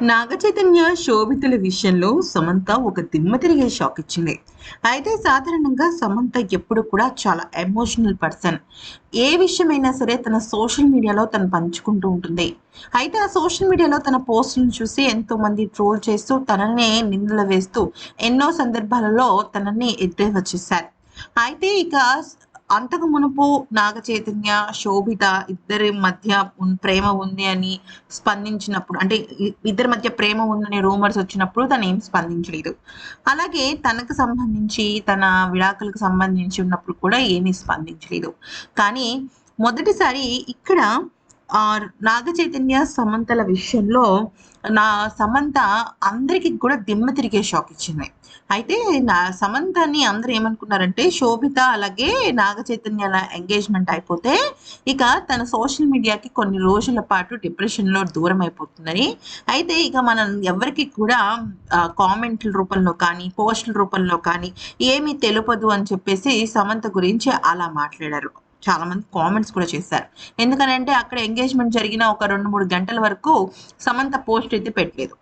నాగచైతన్య శోభితుల విషయంలో సమంత ఒక దిమ్మ తిరిగే షాక్ ఇచ్చింది. అయితే సాధారణంగా సమంత ఎప్పుడు కూడా చాలా ఎమోషనల్ పర్సన్ ఏ విషయమైనా సరే తన సోషల్ మీడియాలో తను పంచుకుంటూ ఉంటుంది. అయితే ఆ సోషల్ మీడియాలో తన పోస్టులను చూసి ఎంతో మంది ట్రోల్ చేస్తూ తననే నిందలు వేస్తూ ఎన్నో సందర్భాలలో తనని ఎద్దే వచ్చేసారు అయితే ఇక అంతకు మునుపు నాగ చైతన్య శోభిత ఇద్దరి మధ్య ప్రేమ ఉంది అని స్పందించినప్పుడు అంటే ఇద్దరి మధ్య ప్రేమ ఉందనే రూమర్స్ వచ్చినప్పుడు తను ఏం స్పందించలేదు. అలాగే తనకు సంబంధించి తన విడాకులకు సంబంధించి ఉన్నప్పుడు కూడా ఏమీ స్పందించలేదు. కానీ మొదటిసారి ఇక్కడ నాగ చైతన్య సమంతల విషయంలో నా సమంత అందరికి కూడా దిమ్మ తిరిగే షాక్ ఇచ్చింది. అయితే నా సమంతని అందరూ ఏమనుకున్నారంటే శోభిత అలాగే నాగ చైతన్యాల ఎంగేజ్మెంట్ అయిపోతే ఇక తన సోషల్ మీడియాకి కొన్ని రోజుల పాటు డిప్రెషన్లో దూరం అయిపోతుందని. అయితే ఇక మనం ఎవరికి కూడా కామెంట్ల రూపంలో కానీ పోస్టుల రూపంలో కానీ ఏమీ తెలుపదు అని చెప్పేసి సమంత గురించి అలా మాట్లాడారు. చాలా మంది కామెంట్స్ కూడా చేశారు. ఎందుకనంటే అక్కడ ఎంగేజ్మెంట్ జరిగిన ఒక రెండు మూడు గంటల వరకు సమంత పోస్ట్ అయితే పెట్టలేదు.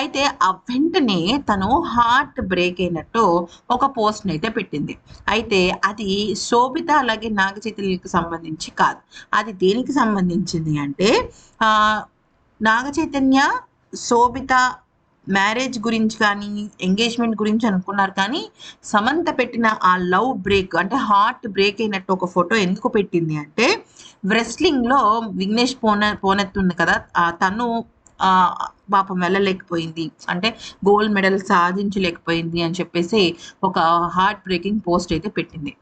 అయితే ఆ వెంటనే తను హార్ట్ బ్రేక్ అయినట్టు ఒక పోస్ట్ అయితే పెట్టింది. అయితే అది శోభిత అలాగే నాగచైతన్యకి సంబంధించి కాదు. అది దేనికి సంబంధించింది అంటే నాగచైతన్య నాగ చైతన్య శోభిత మ్యారేజ్ గురించి కానీ ఎంగేజ్మెంట్ గురించి అనుకున్నారు కానీ సమంత పెట్టిన ఆ లవ్ బ్రేక్ అంటే హార్ట్ బ్రేక్ అయినట్టు ఒక ఫోటో ఎందుకు పెట్టింది అంటే రెస్లింగ్లో విఘ్నేష్ పోన పోనెత్ ఉంది కదా తను పాపం వెళ్ళలేకపోయింది. అంటే గోల్డ్ మెడల్ సాధించలేకపోయింది అని చెప్పేసి ఒక హార్ట్ బ్రేకింగ్ పోస్ట్ అయితే పెట్టింది.